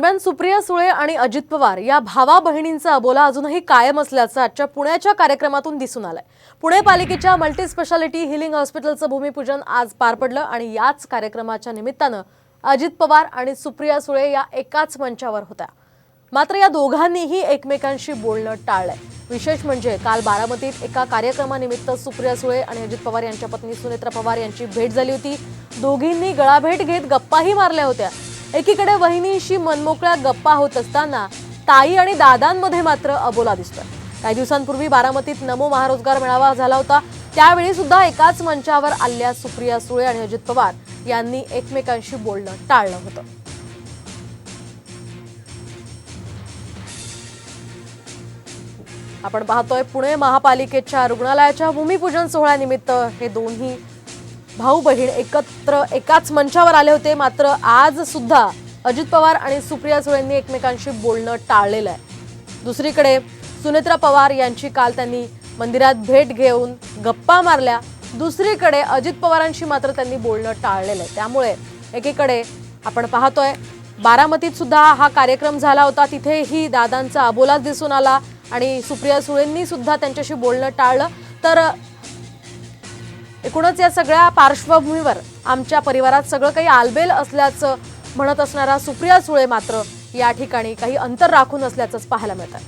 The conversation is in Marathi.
दरम्यान सुप्रिया सुळे आणि अजित पवार या भावा बहिणींचा अबोला अजूनही कायम असल्याचं आजच्या पुण्याच्या कार्यक्रमातून दिसून आलंय. पुणे पालिकेच्या मल्टी स्पेशालिटी हिलिंग हॉस्पिटलचं भूमिपूजन आज पार पडलं आणि याच कार्यक्रमाच्या निमित्तानं अजित पवार आणि सुप्रिया सुळे या एकाच मंचावर होत्या. मात्र या दोघांनीही एकमेकांशी बोलणं टाळलंय. विशेष म्हणजे काल बारामतीत एका कार्यक्रमानिमित्त सुप्रिया सुळे आणि अजित पवार यांच्या पत्नी सुनेत्रा पवार यांची भेट झाली होती. दोघींनी गळाभेट घेत गप्पाही मारल्या होत्या. एकीकडे वहिनीशी मनमोकळ्या गप्पा होत असताना ताई आणि दादांमध्ये मात्र अबोला दिसतोय. काही दिवसांपूर्वी बारामतीत नमो महारोजगार मेळावा झाला होता. त्यावेळी सुद्धा एकाच मंचावर आल्या सुप्रिया सुळे आणि अजित पवार यांनी एकमेकांशी बोलणं टाळलं होतं. आपण पाहतोय पुणे महापालिकेच्या रुग्णालयाच्या भूमिपूजन सोहळ्यानिमित्त हे दोन्ही भाऊ बहीण एकत्र एकाच मंचावर आले होते. मात्र आज सुद्धा अजित पवार आणि सुप्रिया सुळेंनी एकमेकांशी बोलणं टाळलेलं आहे. दुसरीकडे सुनेत्रा पवार यांची काल त्यांनी मंदिरात भेट घेऊन गप्पा मारल्या. दुसरीकडे अजित पवारांशी मात्र त्यांनी बोलणं टाळलेलं आहे. त्यामुळे एकीकडे आपण पाहतोय बारामतीत सुद्धा हा कार्यक्रम झाला होता. तिथेही दादांचा अबोलाच दिसून आला आणि सुप्रिया सुळेंनी सुद्धा त्यांच्याशी बोलणं टाळलं. तर एकूणच या सगळ्या पार्श्वभूमीवर आमच्या परिवारात सगळं काही आलबेल असल्याचं म्हणत असणारा सुप्रिया सुळे मात्र या ठिकाणी काही अंतर राखून असल्याचंच पाहायला मिळतं